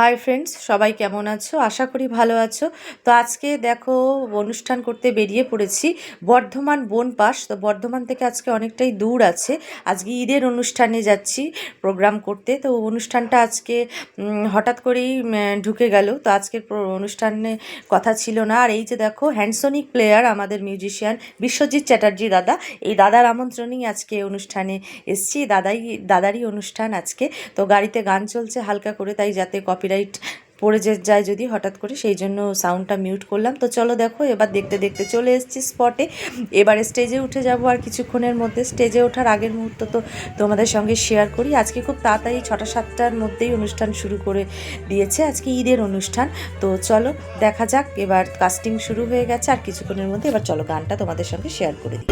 Hi friends সবাই কেমন আছো? আশা করি ভালো আছো। তো আজকে দেখো, অনুষ্ঠান করতে বেরিয়ে পড়েছি বর্ধমান বনপাস তো বর্ধমান থেকে আজকে অনেকটাই দূর আছে। আজকে ঈদের অনুষ্ঠানে যাচ্ছি প্রোগ্রাম করতে। তো অনুষ্ঠানটা আজকে হঠাৎ করেই ঢুকে গেল। তো আজকের অনুষ্ঠানে কথা ছিল না। আর এই যে দেখো হ্যান্ডসনিক প্লেয়ার আমাদের মিউজিশিয়ান বিশ্বজিৎ চ্যাটার্জি দাদা। এই দাদার আমন্ত্রণেই আজকে অনুষ্ঠানে এসছি। দাদাই, দাদারই অনুষ্ঠান আজকে। তো গাড়িতে গান চলছে হালকা করে, তাই যাতে কপিরাইট পড়ে যে যায় যদি হঠাৎ করে, সেই জন্য সাউন্ডটা মিউট করলাম। তো চলো দেখো, এবার দেখতে দেখতে চলে এসেছি স্পটে এবারে স্টেজে উঠে যাব আর কিছুক্ষণের মধ্যে। স্টেজে ওঠার আগের মুহূর্ত তো তোমাদের সঙ্গে শেয়ার করি। আজকে খুব তাড়াতাড়ি ছটা সাতটার মধ্যেই অনুষ্ঠান শুরু করে দিয়েছে। আজকে ঈদের অনুষ্ঠান। তো চলো দেখা যাক, এবার কাস্টিং শুরু হয়ে গেছে। আর কিছুক্ষণের মধ্যে এবার চলো গানটা তোমাদের সঙ্গে শেয়ার করে দিই।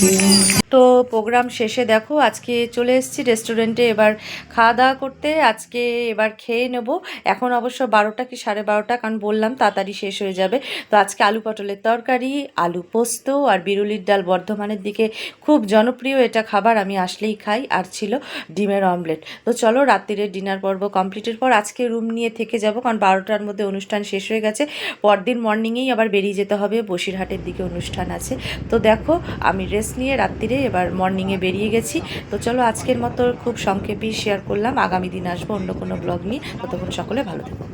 kia. তো প্রোগ্রাম শেষে দেখো, আজকে চলে এসেছি রেস্টুরেন্টে এবার খাওয়া দাওয়া করতে। আজকে এবার খেয়ে নেব। এখন অবশ্য বারোটা কি সাড়ে বারোটা? কারণ বললাম তাড়াতাড়ি শেষ হয়ে যাবে। তো আজকে আলু পটলের তরকারি, আলু পোস্ত আর বিরুলির ডাল বর্ধমানের দিকে খুব জনপ্রিয়। এটা খাবার আমি আসলেই খাই। আর ছিল ডিমের অমলেট তো চলো, রাত্রিরের ডিনার পর্ব কমপ্লিটের পর আজকে রুম নিয়ে থেকে যাব। কারণ বারোটার মধ্যে অনুষ্ঠান শেষ হয়ে গেছে। পরদিন মর্নিংয়েই আবার বেরিয়ে যেতে হবে। বসিরহাটের দিকে অনুষ্ঠান আছে। তো দেখো, আমি রেস্ট নিয়ে রাত্রিরে এবার মর্নিংয়ে বেরিয়ে গেছি। তো চলো আজকের মতো খুব সংক্ষেপেই শেয়ার করলাম। আগামী দিন আসব অন্য কোনো ব্লগ নিয়ে। ততক্ষণ সকলে ভালো থেকো।